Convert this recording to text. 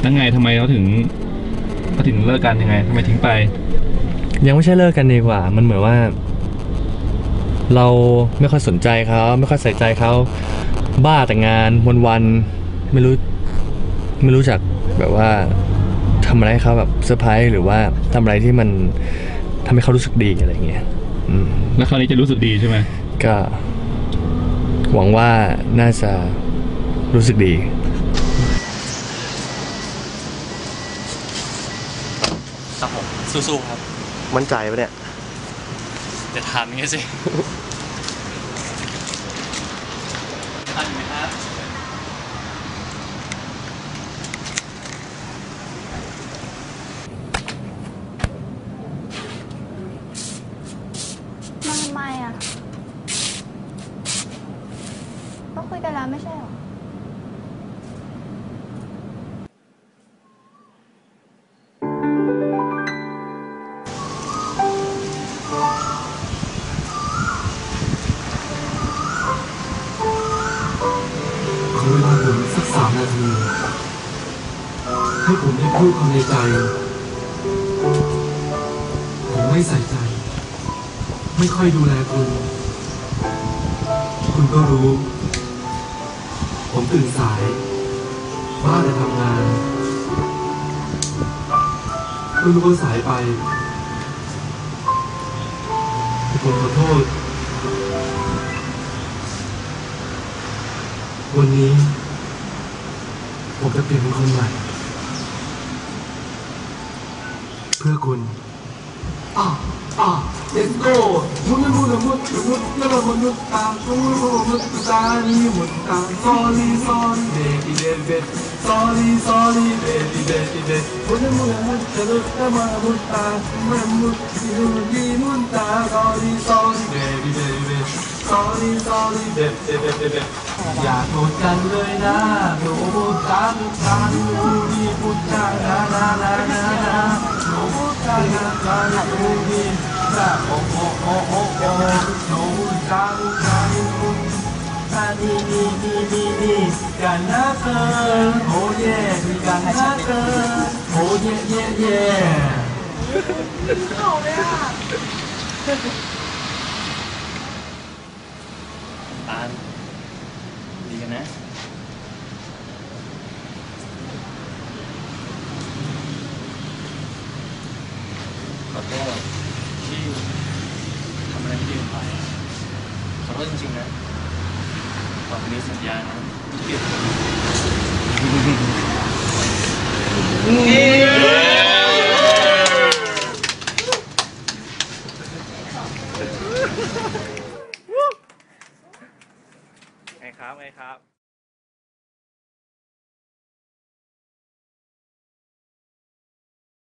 แล้วไงทำไมเขาถึงเขาถึงเลิกกันยังไงทำไมทิ้งไป ยังไม่ใช่เลิกกันดีกว่า มันเหมือนว่า เราไม่ค่อยสนใจเขาไม่ค่อยใส่ใจเขาบ้าแต่งานวันๆไม่รู้ไม่รู้จักแบบว่าทำอะไรให้เขาแบบเซอร์ไพรส์หรือว่าทำอะไรที่มันทำให้เขารู้สึกดีอะไรเงี้ยอืมแล้วคราวนี้จะรู้สึกดีใช่ไหมก็ หวังว่าน่าจะรู้สึกดี ครับผมสู้ๆครับ มั่นใจปะเนี่ยจะถามอย่างงี้สิทันไหมครับมาทำไมอะ ก็คุยกันแล้วไม่ใช่หรอ ผมสักสามนาที ให้ผมได้พูดความในใจ ผมไม่ใส่ใจ ไม่ค่อยดูแลคุณ คุณก็รู้ ผมตื่นสาย บ้าแต่ทำงานไม่รู้ว่าสายไป ผมขอโทษวันนี้ ผมจะเปลี่ยนเป็นคนใหม่ เพื่อคุณ อะอะ let's go มุนมุนมุนมุนแล้วมุนมุนตามมุนมุนมุนตานีมุนตาม sorry sorry baby baby sorry sorry baby baby baby มุนมุนมุนจะลุกแล้วมามุนตามุนมุนมุนดีมุนตา sorry sorry baby baby sorry sorry baby baby baby อย่าโกรธกันเลยนะหนูพูดตามตามพูดดีพูดจานะนะนะนะนะหนูพูดจานะนะพูดดีนะโอ้โอ้โอ้โอ้โอ้หนูพูดจาพูดจาพูดจาดีดีดีดีดีกันนะเธอโอ้เย่มีกันนะเธอโอ้เย่เย่เย่ตาลดีกั นะ ขอโทษที่ทำอะไรไม่ดีไปขอโทษจริงๆนะต่อไปนี้สัญญานะเปลี่ยน้รับไงครับ